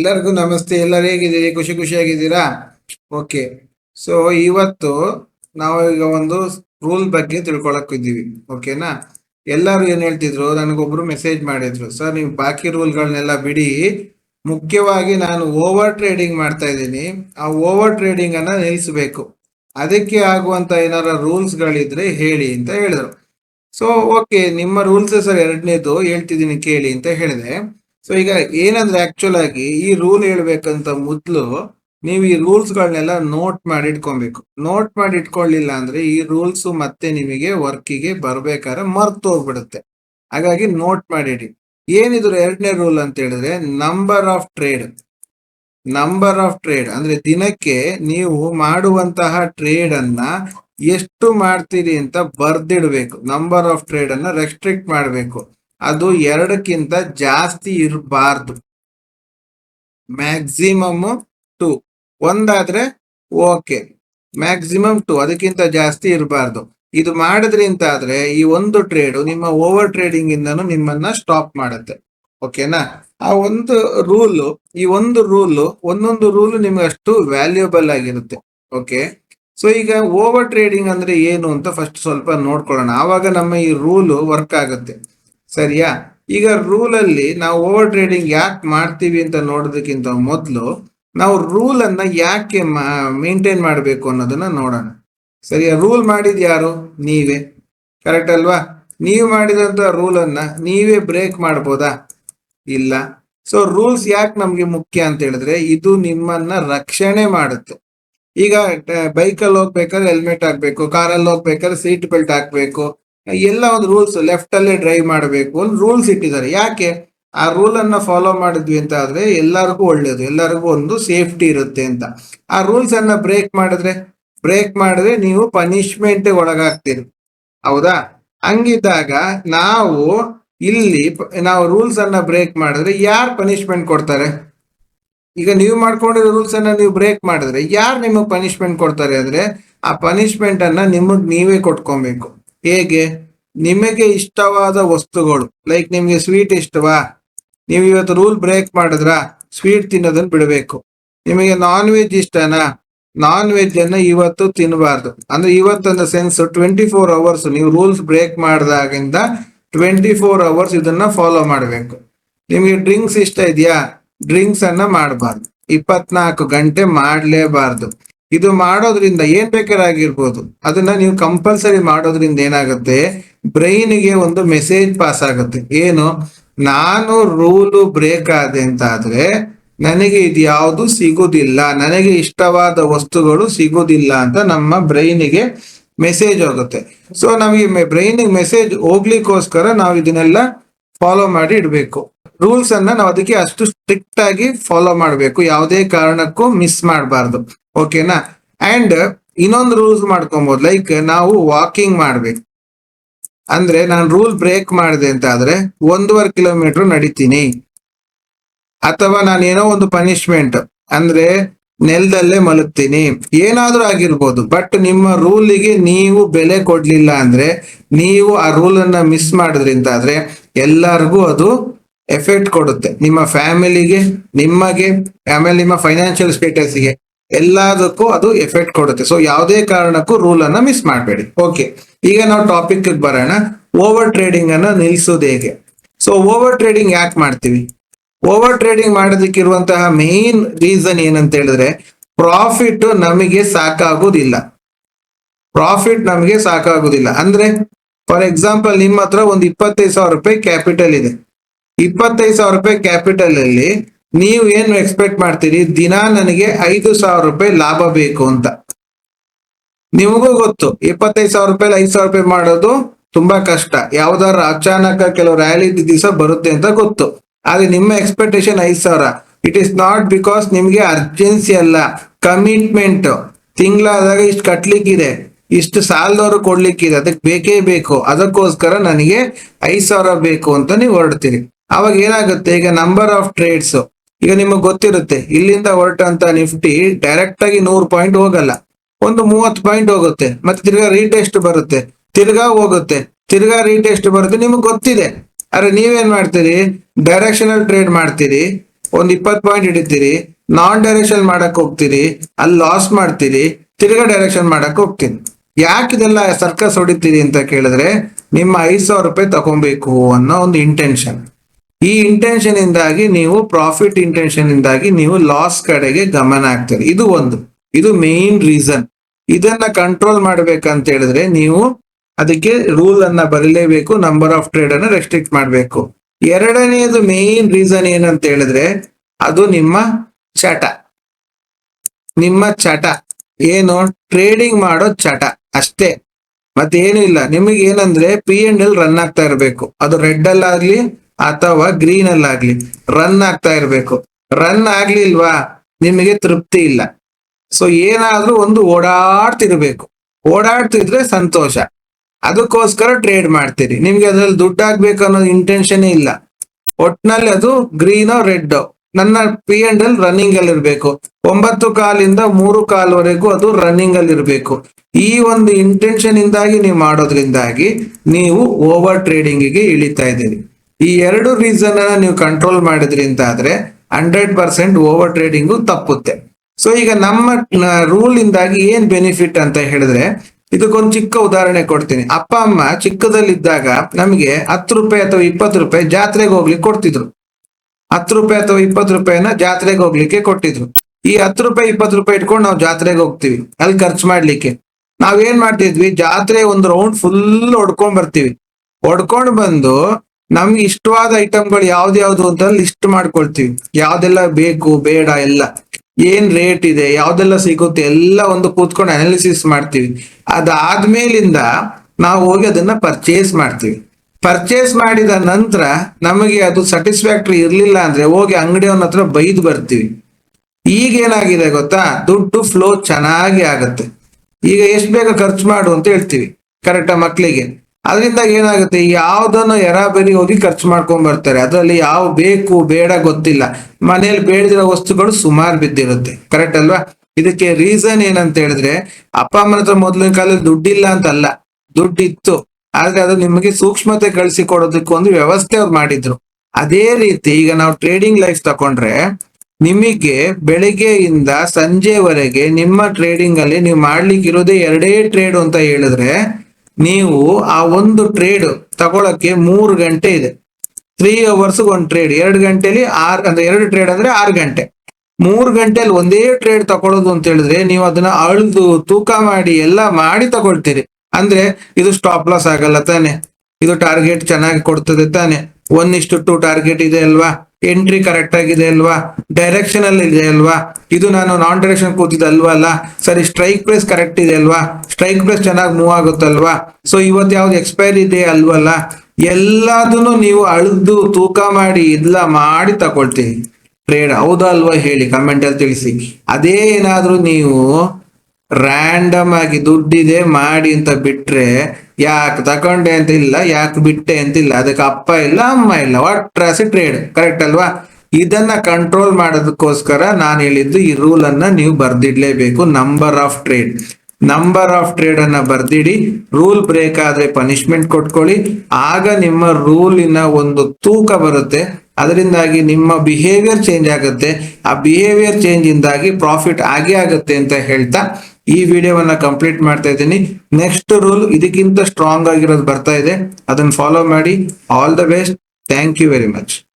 ಎಲ್ಲರಿಗೂ ನಮಸ್ತೆ. ಎಲ್ಲರೂ ಹೇಗಿದ್ದೀರಿ? ಖುಷಿ ಖುಷಿಯಾಗಿದ್ದೀರಾ? ಓಕೆ ಸೊ ಇವತ್ತು ನಾವು ಈಗ ಒಂದು ರೂಲ್ ಬಗ್ಗೆ ತಿಳ್ಕೊಳಕ್ ಇದ್ದೀವಿ. ಓಕೆನಾ ಎಲ್ಲರೂ ಏನು ಹೇಳ್ತಿದ್ರು? ನನಗೊಬ್ರು ಮೆಸೇಜ್ ಮಾಡಿದ್ರು. ಸರ್ ನೀವು ಬಾಕಿ ರೂಲ್ಗಳನ್ನೆಲ್ಲ ಬಿಡಿ. ಮುಖ್ಯವಾಗಿ ನಾನು ಓವರ್ ಟ್ರೇಡಿಂಗ್ ಮಾಡ್ತಾ ಇದ್ದೀನಿ. ಆ ಓವರ್ ಟ್ರೇಡಿಂಗ್ ಅನ್ನ ನಿಲ್ಲಿಸಬೇಕು. ಅದಕ್ಕೆ ಆಗುವಂತ ಏನಾರ ರೂಲ್ಸ್ ಗಳಿದ್ರೆ ಹೇಳಿ ಅಂತ ಹೇಳಿದ್ರು. ಸೊ ಓಕೆ ನಿಮ್ಮ ರೂಲ್ಸ್ ಸರ್ ಎರಡನೇದು ಹೇಳ್ತಿದ್ದೀನಿ ಕೇಳಿ ಅಂತ ಹೇಳಿದೆ. ಸೊ ಈಗ ಏನಂದ್ರೆ ಆಕ್ಚುಲ್ ಆಗಿ ಈ ರೂಲ್ ಹೇಳ್ಬೇಕಂತ ಮೊದ್ಲು ನೀವು ಈ ರೂಲ್ಸ್ ಗಳನ್ನೆಲ್ಲ ನೋಟ್ ಮಾಡಿ ಇಟ್ಕೊಬೇಕು. ನೋಟ್ ಮಾಡಿ ಇಟ್ಕೊಳ್ಳಿಲ್ಲ ಅಂದ್ರೆ ಈ ರೂಲ್ಸ್ ಮತ್ತೆ ನಿಮಗೆ ವರ್ಕಿಗೆ ಬರ್ಬೇಕಾದ್ರೆ ಮರ್ತು ಹೋಗ್ಬಿಡುತ್ತೆ ಹಾಗಾಗಿ ನೋಟ್ ಮಾಡಿಡಿ ಏನಿದ್ರು ಎರಡನೇ ರೂಲ್ ಅಂತ ಹೇಳಿದ್ರೆ number of trade number of trade ಅಂದ್ರೆ ದಿನಕ್ಕೆ ನೀವು ಮಾಡುವಂತಹ ಟ್ರೇಡ್ ಅನ್ನ ಎಷ್ಟು ಮಾಡ್ತೀರಿ ಅಂತ ಬರ್ದಿಡ್ಬೇಕು. ನಂಬರ್ ಆಫ್ ಟ್ರೇಡ್ ಅನ್ನ ರೆಸ್ಟ್ರಿಕ್ಟ್ ಮಾಡಬೇಕು. ಅದು ಎರಡಕ್ಕಿಂತ ಜಾಸ್ತಿ ಇರಬಾರ್ದು. ಮ್ಯಾಕ್ಸಿಮಮ್ ಟು ಒಂದಾದ್ರೆ ಓಕೆ ಮ್ಯಾಕ್ಸಿಮಮ್ ಟು ಅದಕ್ಕಿಂತ ಜಾಸ್ತಿ ಇರಬಾರ್ದು. ಇದು ಮಾಡಿದ್ರಿಂದ ಆದ್ರೆ ಈ ಒಂದು ಟ್ರೇಡ್ ನಿಮ್ಮ ಓವರ್ ಟ್ರೇಡಿಂಗ್ ಇಂದನು ನಿಮ್ಮನ್ನ ಸ್ಟಾಪ್ ಮಾಡುತ್ತೆ. ಓಕೆನಾ ಆ ಒಂದು ರೂಲ್ ಈ ಒಂದು ರೂಲ್ ಒಂದೊಂದು ರೂಲ್ ನಿಮ್ಗೆ ಅಷ್ಟು ವ್ಯಾಲ್ಯೂಬಲ್ ಆಗಿರುತ್ತೆ. ಓಕೆ ಸೊ ಈಗ ಓವರ್ ಟ್ರೇಡಿಂಗ್ ಅಂದ್ರೆ ಏನು ಅಂತ ಫಸ್ಟ್ ಸ್ವಲ್ಪ ನೋಡ್ಕೊಳ್ಳೋಣ. ಆವಾಗ ನಮ್ಮ ಈ ರೂಲ್ ವರ್ಕ್ ಆಗುತ್ತೆ. ಸರಿಯಾ? ಈಗ ರೂಲ್ ಅಲ್ಲಿ ನಾವು ಓವರ್ ಟ್ರೇಡಿಂಗ್ ಯಾಕೆ ಮಾಡ್ತೀವಿ ಅಂತ ನೋಡೋದಕ್ಕಿಂತ ಮೊದಲು ನಾವು ರೂಲ್ ಅನ್ನ ಯಾಕೆ ಮೇಂಟೈನ್ ಮಾಡಬೇಕು ಅನ್ನೋದನ್ನ ನೋಡೋಣ. ಸರಿಯಾ? ರೂಲ್ ಮಾಡಿದ ಯಾರು? ನೀವೇ. ಕರೆಕ್ಟ್ ಅಲ್ವಾ? ನೀವು ಮಾಡಿದಂತ ರೂಲ್ ಅನ್ನ ನೀವೇ ಬ್ರೇಕ್ ಮಾಡ್ಬೋದಾ? ಇಲ್ಲ. ಸೊ ರೂಲ್ಸ್ ಯಾಕೆ ನಮ್ಗೆ ಮುಖ್ಯ ಅಂತ ಹೇಳಿದ್ರೆ ಇದು ನಿಮ್ಮನ್ನ ರಕ್ಷಣೆ ಮಾಡುತ್ತೆ. ಈಗ ಬೈಕಲ್ಲಿ ಹೋಗ್ಬೇಕಾದ್ರೆ ಹೆಲ್ಮೆಟ್ ಹಾಕ್ಬೇಕು ಕಾರಲ್ಲಿ ಹೋಗ್ಬೇಕಾದ್ರೆ ಸೀಟ್ ಬೆಲ್ಟ್ ಹಾಕ್ಬೇಕು ಎಲ್ಲ ಒಂದು ರೂಲ್ಸ್ ಲೆಫ್ಟ್ ಅಲ್ಲೇ ಡ್ರೈವ್ ಮಾಡಬೇಕು ಒಂದು ರೂಲ್ಸ್ ಇಟ್ಟಿದ್ದಾರೆ. ಯಾಕೆ? ಆ ರೂಲ್ ಅನ್ನ ಫಾಲೋ ಮಾಡಿದ್ವಿ ಅಂತ ಆದ್ರೆ ಎಲ್ಲರಿಗೂ ಒಳ್ಳೇದು, ಎಲ್ಲರಿಗೂ ಒಂದು ಸೇಫ್ಟಿ ಇರುತ್ತೆ ಅಂತ. ಆ ರೂಲ್ಸ್ ಅನ್ನ ಬ್ರೇಕ್ ಮಾಡಿದ್ರೆ ಬ್ರೇಕ್ ಮಾಡಿದ್ರೆ ನೀವು ಪನಿಷ್ಮೆಂಟ್ ಒಳಗಾಗ್ತೀರಿ. ಹೌದಾ? ಹಂಗಿದ್ದಾಗ ನಾವು ಇಲ್ಲಿ ನಾವು ರೂಲ್ಸ್ ಅನ್ನ ಬ್ರೇಕ್ ಮಾಡಿದ್ರೆ ಯಾರು ಪನಿಷ್ಮೆಂಟ್ ಕೊಡ್ತಾರೆ? ಈಗ ನೀವು ಮಾಡ್ಕೊಂಡಿರೋ ರೂಲ್ಸ್ ಅನ್ನ ನೀವು ಬ್ರೇಕ್ ಮಾಡಿದ್ರೆ ಯಾರು ನಿಮಗೆ ಪನಿಷ್ಮೆಂಟ್ ಕೊಡ್ತಾರೆ ಅಂದ್ರೆ ಆ ಪನಿಷ್ಮೆಂಟ್ ಅನ್ನ ನಿಮಗ್ ನೀವೇ ಕೊಟ್ಕೊಬೇಕು. ಹೇಗೆ? ನಿಮಗೆ ಇಷ್ಟವಾದ ವಸ್ತುಗಳು ಲೈಕ್ ನಿಮಗೆ ಸ್ವೀಟ್ ಇಷ್ಟವಾ? ನೀವು ಇವತ್ತು ರೂಲ್ ಬ್ರೇಕ್ ಮಾಡಿದ್ರ? ಸ್ವೀಟ್ ತಿನ್ನೋದನ್ನ ಬಿಡಬೇಕು. ನಿಮಗೆ ನಾನ್ ವೆಜ್ ಇಷ್ಟನಾ? ನಾನ್ ವೆಜ್ ಅನ್ನ ಇವತ್ತು ತಿನ್ನಬಾರ್ದು ಅಂದ್ರೆ ಇವತ್ತೊಂದು ಸೆನ್ಸ್ ಟ್ವೆಂಟಿ ಫೋರ್ ಅವರ್ಸ್ ನೀವು ರೂಲ್ಸ್ ಬ್ರೇಕ್ ಮಾಡಿದಾಗಿಂದ ಟ್ವೆಂಟಿ ಫೋರ್ ಅವರ್ಸ್ ಇದನ್ನ ಫಾಲೋ ಮಾಡಬೇಕು. ನಿಮಗೆ ಡ್ರಿಂಕ್ಸ್ ಇಷ್ಟ ಇದೆಯಾ? ಡ್ರಿಂಕ್ಸ್ ಅನ್ನ ಮಾಡಬಾರ್ದು. ಇಪ್ಪತ್ನಾಲ್ಕು ಗಂಟೆ ಮಾಡ್ಲೇಬಾರ್ದು. ಇದು ಮಾಡೋದ್ರಿಂದ ಏನ್ ಬೇಕಾಗಿರ್ಬೋದು? ಅದನ್ನ ನೀವು ಕಂಪಲ್ಸರಿ ಮಾಡೋದ್ರಿಂದ ಏನಾಗುತ್ತೆ? ಬ್ರೈನ್ಗೆ ಒಂದು ಮೆಸೇಜ್ ಪಾಸ್ ಆಗುತ್ತೆ. ಏನು? ನಾನು ರೂಲು ಬ್ರೇಕ್ ಆದೆ ಅಂತ ಆದ್ರೆ ನನಗೆ ಇದು ಯಾವುದು ಸಿಗುದಿಲ್ಲ. ನನಗೆ ಇಷ್ಟವಾದ ವಸ್ತುಗಳು ಸಿಗುದಿಲ್ಲ ಅಂತ ನಮ್ಮ ಬ್ರೈನಿಗೆ ಮೆಸೇಜ್ ಹೋಗುತ್ತೆ. ಸೊ ನಮಗೆ ಬ್ರೈನಿಗೆ ಮೆಸೇಜ್ ಹೋಗ್ಲಿಕ್ಕೋಸ್ಕರ ನಾವು ಇದನ್ನೆಲ್ಲ ಫಾಲೋ ಮಾಡಿ ಇಡಬೇಕು. ರೂಲ್ಸ್ ಅನ್ನ ನಾವು ಅದಕ್ಕೆ ಅಷ್ಟು ಸ್ಟ್ರಿಕ್ಟ್ ಆಗಿ ಫಾಲೋ ಮಾಡಬೇಕು. ಯಾವುದೇ ಕಾರಣಕ್ಕೂ ಮಿಸ್ ಮಾಡಬಾರ್ದು. ಓಕೆನಾ ಅಂಡ್ ಇನ್ನೊಂದು ರೂಲ್ಸ್ ಮಾಡ್ಕೊಬಹುದು ಲೈಕ್ ನಾವು ವಾಕಿಂಗ್ ಮಾಡ್ಬೇಕು. ಅಂದ್ರೆ ನಾನು ರೂಲ್ ಬ್ರೇಕ್ ಮಾಡಿದೆ ಅಂತ ಆದ್ರೆ ಒಂದೂವರೆ ಕಿಲೋಮೀಟರ್ ನಡಿತೀನಿ. ಅಥವಾ ನಾನು ಏನೋ ಒಂದು ಪನಿಷ್ಮೆಂಟ್ ಅಂದ್ರೆ ನೆಲದಲ್ಲೇ ಮಲಗ್ತೀನಿ. ಏನಾದ್ರೂ ಆಗಿರ್ಬೋದು. ಬಟ್ ನಿಮ್ಮ ರೂಲಿಗೆ ನೀವು ಬೆಲೆ ಕೊಡ್ಲಿಲ್ಲ ಅಂದ್ರೆ ನೀವು ಆ ರೂಲ್ ಅನ್ನ ಮಿಸ್ ಮಾಡಿದ್ರಿಂದ ಆದ್ರೆ ಎಲ್ಲರಿಗೂ ಅದು ಎಫೆಕ್ಟ್ ಕೊಡುತ್ತೆ. ನಿಮ್ಮ ಫ್ಯಾಮಿಲಿಗೆ, ನಿಮಗೆ, ಆಮೇಲೆ ನಿಮ್ಮ ಫೈನಾನ್ಷಿಯಲ್ ಸ್ಟೇಟಸ್ಗೆ ಎಲ್ಲದಕ್ಕೂ ಅದು ಎಫೆಕ್ಟ್ ಕೊಡುತ್ತೆ. ಸೊ ಯಾವುದೇ ಕಾರಣಕ್ಕೂ ರೂಲ್ ಅನ್ನ ಮಿಸ್ ಮಾಡಬೇಡಿ. ಓಕೆ ಈಗ ನಾವು ಟಾಪಿಕ್ ಬರೋಣ. ಓವರ್ ಟ್ರೇಡಿಂಗ್ ಅನ್ನ ನಿಲ್ಲಿಸೋದು ಹೇಗೆ? ಸೊ ಓವರ್ ಟ್ರೇಡಿಂಗ್ ಯಾಕೆ ಮಾಡ್ತೀವಿ? ಓವರ್ ಟ್ರೇಡಿಂಗ್ ಮಾಡೋದಕ್ಕಿರುವಂತಹ ಮೇನ್ ರೀಸನ್ ಏನಂತ ಹೇಳಿದ್ರೆ ಪ್ರಾಫಿಟ್ ನಮಗೆ ಸಾಕಾಗುವುದಿಲ್ಲ ಪ್ರಾಫಿಟ್ ನಮಗೆ ಸಾಕಾಗುದಿಲ್ಲ. ಅಂದ್ರೆ ಫಾರ್ ಎಕ್ಸಾಂಪಲ್ ನಿಮ್ಮ ಹತ್ರ ಒಂದು ಇಪ್ಪತ್ತೈದು ಸಾವಿರ ರೂಪಾಯಿ ಕ್ಯಾಪಿಟಲ್ ಇದೆ. ಇಪ್ಪತ್ತೈದು ಸಾವಿರ ರೂಪಾಯಿ ಕ್ಯಾಪಿಟಲ್ ಅಲ್ಲಿ ನೀವು ಏನು ಎಕ್ಸ್ಪೆಕ್ಟ್ ಮಾಡ್ತೀರಿ? ದಿನ ನನಗೆ ಐದು ಸಾವಿರ ರೂಪಾಯಿ ಲಾಭ ಬೇಕು ಅಂತ. ನಿಮಗೂ ಗೊತ್ತು, ಇಪ್ಪತ್ತೈದು ಸಾವಿರ ರೂಪಾಯಿ ಐದು ಸಾವಿರ ರೂಪಾಯಿ ಮಾಡೋದು ತುಂಬಾ ಕಷ್ಟ. ಯಾವ್ದಾದ್ರು ಅಚಾನಕ ಕೆಲವು ರ್ಯಾಲಿ ದಿವಸ ಬರುತ್ತೆ ಅಂತ ಗೊತ್ತು. ಆದ್ರೆ ನಿಮ್ಮ ಎಕ್ಸ್ಪೆಕ್ಟೇಷನ್ ಐದು ಸಾವಿರ. ಇಟ್ ಇಸ್ ನಾಟ್ ಬಿಕಾಸ್ ನಿಮ್ಗೆ ಅರ್ಜೆನ್ಸಿ ಅಲ್ಲ ಕಮಿಟ್ಮೆಂಟ್ ತಿಂಗಳಾದಾಗ ಇಷ್ಟು ಕಟ್ಲಿಕ್ಕಿದೆ, ಇಷ್ಟು ಸಾಲದವರು ಕೊಡ್ಲಿಕ್ಕಿದೆ, ಅದಕ್ಕೆ ಬೇಕೇ ಬೇಕು. ಅದಕ್ಕೋಸ್ಕರ ನನಗೆ ಐದು ಸಾವಿರ ಬೇಕು ಅಂತ ನೀವು ಹೊರಡ್ತೀರಿ. ಅವಾಗ ಏನಾಗುತ್ತೆ? ಈಗ ನಂಬರ್ ಆಫ್ ಟ್ರೇಡ್ಸ್ ಈಗ ನಿಮಗೆ ಗೊತ್ತಿರುತ್ತೆ, ಇಲ್ಲಿಂದ ಹೊರಟಂತ ನಿಫ್ಟಿ ಡೈರೆಕ್ಟ್ ಆಗಿ ನೂರು ಪಾಯಿಂಟ್ ಹೋಗಲ್ಲ. ಒಂದು ಮೂವತ್ತು ಪಾಯಿಂಟ್ ಹೋಗುತ್ತೆ, ಮತ್ತೆ ತಿರ್ಗಾ ರೀಟೆಸ್ಟ್ ಬರುತ್ತೆ. ತಿರ್ಗಾ ಹೋಗುತ್ತೆ, ತಿರ್ಗಾ ರೀಟೆಸ್ಟ್ ಬರುತ್ತೆ. ನಿಮಗೆ ಗೊತ್ತಿದೆ. ಅರೆ ನೀವೇನ್ ಮಾಡ್ತೀರಿ? ಡೈರೆಕ್ಷನಲ್ ಟ್ರೇಡ್ ಮಾಡ್ತೀರಿ, ಒಂದು ಇಪ್ಪತ್ತು ಪಾಯಿಂಟ್ ಹಿಡಿತೀರಿ ನಾನ್ ಡೈರೆಕ್ಷನ್ ಮಾಡಕ್ ಹೋಗ್ತೀರಿ, ಅಲ್ಲಿ ಲಾಸ್ ಮಾಡ್ತೀರಿ, ತಿರ್ಗಾ ಡೈರೆಕ್ಷನ್ ಮಾಡಕ್ ಹೋಗ್ತೀನಿ. ಯಾಕೆ ಇದೆಲ್ಲ ಸರ್ಕಸ್ ಹೊಡಿತೀರಿ ಅಂತ ಕೇಳಿದ್ರೆ, ನಿಮ್ಮ ಐದು ಸಾವಿರ ರೂಪಾಯಿ ತಗೊಬೇಕು ಅನ್ನೋ ಒಂದು ಇಂಟೆನ್ಷನ್ ಈ ಇಂಟೆನ್ಷನ್ ಇಂದಾಗಿ ನೀವು ಪ್ರಾಫಿಟ್ ಇಂಟೆನ್ಷನ್ ಇಂದಾಗಿ ನೀವು ಲಾಸ್ ಕಡೆಗೆ ಗಮನ ಆಗ್ತದೆ ಇದು ಒಂದು. ಇದು ಮೇನ್ ರೀಸನ್ ಇದನ್ನ ಕಂಟ್ರೋಲ್ ಮಾಡ್ಬೇಕಂತ ಹೇಳಿದ್ರೆ ನೀವು ಅದಕ್ಕೆ ರೂಲ್ ಅನ್ನ ಬರಲೇಬೇಕು ನಂಬರ್ ಆಫ್ ಟ್ರೇಡ್ ಅನ್ನ ರೆಸ್ಟ್ರಿಕ್ಟ್ ಮಾಡಬೇಕು. ಎರಡನೆಯದು ಮೇನ್ ರೀಸನ್ ಏನಂತ ಹೇಳಿದ್ರೆ ಅದು ನಿಮ್ಮ ಚಟ. ನಿಮ್ಮ ಚಟ. ಏನು? ಟ್ರೇಡಿಂಗ್ ಮಾಡೋ ಚಟ. ಅಷ್ಟೇ. ಮತ್ತೇನು ಇಲ್ಲ. ನಿಮಗೆ ಏನಂದ್ರೆ ಪಿ ಅಂಡ್ ಎಲ್ ರನ್ ಆಗ್ತಾ ಇರಬೇಕು. ಅದು ರೆಡ್ ಅಲ್ಲಾಗ್ಲಿ ಅಥವಾ ಗ್ರೀನ್ ಅಲ್ಲಾಗ್ಲಿ ರನ್ ಆಗ್ತಾ ಇರಬೇಕು. ರನ್ ಆಗ್ಲಿಲ್ವಾ ನಿಮಗೆ ತೃಪ್ತಿ ಇಲ್ಲ. ಸೊ ಏನಾದ್ರೂ ಒಂದು ಓಡಾಡ್ತಿರ್ಬೇಕು. ಓಡಾಡ್ತಿದ್ರೆ ಸಂತೋಷ. ಅದಕ್ಕೋಸ್ಕರ ಟ್ರೇಡ್ ಮಾಡ್ತೀರಿ. ನಿಮ್ಗೆ ಅದ್ರಲ್ಲಿ ದುಡ್ಡು ಆಗ್ಬೇಕು ಅನ್ನೋ ಇಂಟೆನ್ಷನ್ ಇಲ್ಲ. ಒಟ್ನಲ್ಲಿ ಅದು ಗ್ರೀನೋ ರೆಡ್ ನನ್ನ ಪಿ ಅಂಡ್ ಎಲ್ ರನ್ನಿಂಗ್ ಅಲ್ಲಿ ಇರಬೇಕು. ಒಂಬತ್ತು ಕಾಲಿಂದ ಮೂರು ಕಾಲ್ವರೆಗೂ ಅದು ರನ್ನಿಂಗ್ ಅಲ್ಲಿ ಇರಬೇಕು. ಈ ಒಂದು ಇಂಟೆನ್ಷನ್ ಇಂದಾಗಿ ನೀವು ಮಾಡೋದ್ರಿಂದಾಗಿ ನೀವು ಓವರ್ ಟ್ರೇಡಿಂಗಿಗೆ ಇಳಿತಾ ಇದ್ದೀರಿ. ಈ ಎರಡು ರೀಸನ್ ಅನ್ನ ನೀವು ಕಂಟ್ರೋಲ್ ಮಾಡಿದ್ರಿಂದ ಆದ್ರೆ ಹಂಡ್ರೆಡ್ ಪರ್ಸೆಂಟ್ ಓವರ್ ಟ್ರೇಡಿಂಗು ತಪ್ಪುತ್ತೆ. ಸೊ ಈಗ ನಮ್ಮ ರೂಲ್ ಇಂದಾಗಿ ಏನ್ ಬೆನಿಫಿಟ್ ಅಂತ ಹೇಳಿದ್ರೆ, ಇದಕ್ಕೊಂದು ಚಿಕ್ಕ ಉದಾಹರಣೆ ಕೊಡ್ತೀನಿ. ಅಪ್ಪ, ಅಮ್ಮ ಚಿಕ್ಕದಲ್ಲಿದ್ದಾಗ ನಮಗೆ ಹತ್ತು ರೂಪಾಯಿ ಅಥವಾ ಇಪ್ಪತ್ತು ರೂಪಾಯಿ ಜಾತ್ರೆಗೆ ಹೋಗ್ಲಿಕ್ಕೆ ಕೊಡ್ತಿದ್ರು. ಹತ್ತು ರೂಪಾಯಿ ಅಥವಾ ಇಪ್ಪತ್ತು ರೂಪಾಯಿನ ಜಾತ್ರೆಗೆ ಹೋಗ್ಲಿಕ್ಕೆ ಕೊಟ್ಟಿದ್ರು. ಈ ಹತ್ತು ರೂಪಾಯಿ, ಇಪ್ಪತ್ತು ರೂಪಾಯಿ ಇಟ್ಕೊಂಡು ನಾವು ಜಾತ್ರೆಗೆ ಹೋಗ್ತೀವಿ, ಅಲ್ಲಿ ಖರ್ಚು ಮಾಡ್ಲಿಕ್ಕೆ. ನಾವೇನ್ ಮಾಡ್ತಿದ್ವಿ? ಜಾತ್ರೆ ಒಂದು ರೌಂಡ್ ಫುಲ್ ಹೊಡ್ಕೊಂಡ್ ಬರ್ತೀವಿ. ಹೊಡ್ಕೊಂಡ್ ಬಂದು ನಮ್ಗೆ ಇಷ್ಟವಾದ ಐಟಮ್ಗಳು ಯಾವ್ದ್ಯಾವ್ದು ಅಂತ ಲಿಸ್ಟ್ ಮಾಡ್ಕೊಳ್ತೀವಿ. ಯಾವ್ದೆಲ್ಲ ಬೇಕು, ಬೇಡ, ಎಲ್ಲ. ಏನ್ ರೇಟ್ ಇದೆ, ಯಾವ್ದೆಲ್ಲ ಸಿಗುತ್ತೆ, ಎಲ್ಲ ಒಂದು ಕೂತ್ಕೊಂಡು ಅನಾಲಿಸಿಸ್ ಮಾಡ್ತೀವಿ. ಅದಾದ್ಮೇಲಿಂದ ನಾವು ಹೋಗಿ ಅದನ್ನ ಪರ್ಚೇಸ್ ಮಾಡ್ತೀವಿ. ಪರ್ಚೇಸ್ ಮಾಡಿದ ನಂತರ ನಮಗೆ ಅದು ಸ್ಯಾಟಿಸ್ಫ್ಯಾಕ್ಟ್ರಿ ಇರ್ಲಿಲ್ಲ ಅಂದ್ರೆ ಹೋಗಿ ಅಂಗಡಿಯವನ ಹತ್ರ ಬೈದು ಬರ್ತೀವಿ. ಈಗ ಏನಾಗಿದೆ ಗೊತ್ತಾ? ದುಡ್ಡು ಫ್ಲೋ ಚೆನ್ನಾಗಿ ಆಗುತ್ತೆ. ಈಗ ಎಷ್ಟು ಬೇಗ ಖರ್ಚು ಮಾಡು ಅಂತ ಹೇಳ್ತೀವಿ. ಕರೆಕ್ಟಾ ಮಕ್ಕಳಿಗೆ ಅದರಿಂದ ಏನಾಗುತ್ತೆ? ಯಾವ್ದನ್ನು ಎರಾಬೆರಿ ಹೋಗಿ ಖರ್ಚು ಮಾಡ್ಕೊಂಡ್ ಬರ್ತಾರೆ. ಅದರಲ್ಲಿ ಯಾವ ಬೇಕು, ಬೇಡ ಗೊತ್ತಿಲ್ಲ. ಮನೇಲಿ ಬೇಡದಿರೋ ವಸ್ತುಗಳು ಸುಮಾರು ಬಿದ್ದಿರುತ್ತೆ. ಕರೆಕ್ಟ್ ಅಲ್ವಾ? ಇದಕ್ಕೆ ರೀಸನ್ ಏನಂತ ಹೇಳಿದ್ರೆ, ಅಪ್ಪ ಅಮ್ಮನ ಹತ್ರ ಮೊದಲಿನ ಕಾಲದಲ್ಲಿ ದುಡ್ಡಿಲ್ಲ ಅಂತಲ್ಲ. ದುಡ್ಡಿತ್ತು. ಆದ್ರೆ ಅದು ನಿಮಗೆ ಸೂಕ್ಷ್ಮತೆ ಕಳಿಸಿ ಕೊಡೋದಕ್ಕೆ ಒಂದು ವ್ಯವಸ್ಥೆ ಅವ್ರು ಮಾಡಿದ್ರು. ಅದೇ ರೀತಿ ಈಗ ನಾವು ಟ್ರೇಡಿಂಗ್ ಲೈಫ್ ತಕೊಂಡ್ರೆ, ನಿಮಗೆ ಬೆಳಿಗ್ಗೆಯಿಂದ ಸಂಜೆವರೆಗೆ ನಿಮ್ಮ ಟ್ರೇಡಿಂಗ್ ಅಲ್ಲಿ ನೀವು ಮಾಡ್ಲಿಕ್ಕೆ ಇರೋದೇ ಎರಡೇ ಟ್ರೇಡ್ ಅಂತ ಹೇಳಿದ್ರೆ ನೀವು ಆ ಒಂದು ಟ್ರೇಡ್ ತಗೊಳಕ್ಕೆ ಮೂರು ಗಂಟೆ ಇದೆ. ತ್ರೀ ಅವರ್ಸ್ ಒಂದು ಟ್ರೇಡ್ ಎರಡು ಗಂಟೆಲಿ ಆರ್, ಅಂದ್ರೆ ಎರಡು ಟ್ರೇಡ್ ಅಂದ್ರೆ ಆರು ಗಂಟೆ. ಮೂರು ಗಂಟೆಲಿ ಒಂದೇ ಟ್ರೇಡ್ ತಗೊಳ್ಳೋದು ಅಂತ ಹೇಳಿದ್ರೆ ನೀವು ಅದನ್ನ ಅಳ್ದು ತೂಕ ಮಾಡಿ ಎಲ್ಲ ಮಾಡಿ ತಗೊಳ್ತೀರಿ. ಅಂದ್ರೆ ಇದು ಸ್ಟಾಪ್ ಲಾಸ್ ಆಗಲ್ಲ ತಾನೆ. ಇದು ಟಾರ್ಗೆಟ್ ಚೆನ್ನಾಗಿ ಕೊಡ್ತದೆ ತಾನೆ. ಒನ್ ಇಷ್ಟು ಟು ಟಾರ್ಗೆಟ್ ಇದೆ ಅಲ್ವಾ? ಎಂಟ್ರಿ ಕರೆಕ್ಟ್ ಆಗಿದೆ ಅಲ್ವಾ? ಡೈರೆಕ್ಷನ್ ಅಲ್ಲಿ ಇದೆ ಅಲ್ವಾ? ಇದು ನಾನು ನಾನ್ ಡೈರೆಕ್ಷನ್ ಕೂತಿದ್ದೆ ಅಲ್ವಾ ಅಲ್ಲ ಸರಿ ಸ್ಟ್ರೈಕ್ ಪ್ಲೇಸ್ ಕರೆಕ್ಟ್ ಇದೆ ಅಲ್ವಾ? ಸ್ಟ್ರೈಕ್ ಪ್ಲೇಸ್ ಚೆನ್ನಾಗಿ ಮೂವ್ ಆಗುತ್ತಲ್ವಾ ಸೊ ಇವತ್ತು ಯಾವ್ದು ಎಕ್ಸ್ಪೈರಿ ಇದೆ ಅಲ್ವಲ್ಲ? ಎಲ್ಲದನ್ನು ನೀವು ಅಳ್ದು ತೂಕ ಮಾಡಿ ಇಲ್ಲ ಮಾಡಿ ತಗೊಳ್ತೀವಿ ಟ್ರೇಡ್ ಹೌದಾ ಅಲ್ವಾ ಹೇಳಿ ಕಮೆಂಟ್ ಅಲ್ಲಿ ತಿಳಿಸಿ. ಅದೇ ಏನಾದ್ರೂ ನೀವು ರ್ಯಾಂಡಮ್ ಆಗಿ ದುಡ್ಡಿದೆ ಮಾಡಿ ಅಂತ ಬಿಟ್ರೆ ಯಾಕೆ ತಕೊಂಡೆ ಅಂತ ಇಲ್ಲ, ಯಾಕೆ ಬಿಟ್ಟೆ ಅಂತ ಇಲ್ಲ, ಅದಕ್ಕೆ ಅಪ್ಪ ಇಲ್ಲ, ಅಮ್ಮ ಇಲ್ಲ, ಒಟ್ರಾಸಿ ಟ್ರೇಡ್ ಕರೆಕ್ಟ್ ಅಲ್ವಾ? ಇದನ್ನ ಕಂಟ್ರೋಲ್ ಮಾಡೋದಕ್ಕೋಸ್ಕರ ನಾನು ಹೇಳಿದ್ದು ಈ ರೂಲ್ ಅನ್ನ ನೀವು ಬರ್ದಿಡ್ಲೇಬೇಕು number of trade number of trade ಅನ್ನ ಬರ್ದಿಡಿ ರೂಲ್ ಬ್ರೇಕ್ ಆದ್ರೆ ಪನಿಷ್ಮೆಂಟ್ ಕೊಟ್ಕೊಳ್ಳಿ. ಆಗ ನಿಮ್ಮ ರೂಲಿನ ಒಂದು ತೂಕ ಬರುತ್ತೆ. ಅದರಿಂದಾಗಿ ನಿಮ್ಮ ಬಿಹೇವಿಯರ್ ಚೇಂಜ್ ಆಗುತ್ತೆ. ಆ ಬಿಹೇವಿಯರ್ ಚೇಂಜ್ ಇಂದಾಗಿ ಪ್ರಾಫಿಟ್ ಆಗೇ ಆಗುತ್ತೆ ಅಂತ ಹೇಳ್ತಾ ಈ ವಿಡಿಯೋವನ್ನ ಕಂಪ್ಲೀಟ್ ಮಾಡ್ತಾ ಇದ್ದೀನಿ. ನೆಕ್ಸ್ಟ್ ರೂಲ್ ಇದಕ್ಕಿಂತ ಸ್ಟ್ರಾಂಗ್ ಆಗಿರೋದು ಬರ್ತಾ ಇದೆ. ಅದನ್ನ ಫಾಲೋ ಮಾಡಿ. All the best thank you very much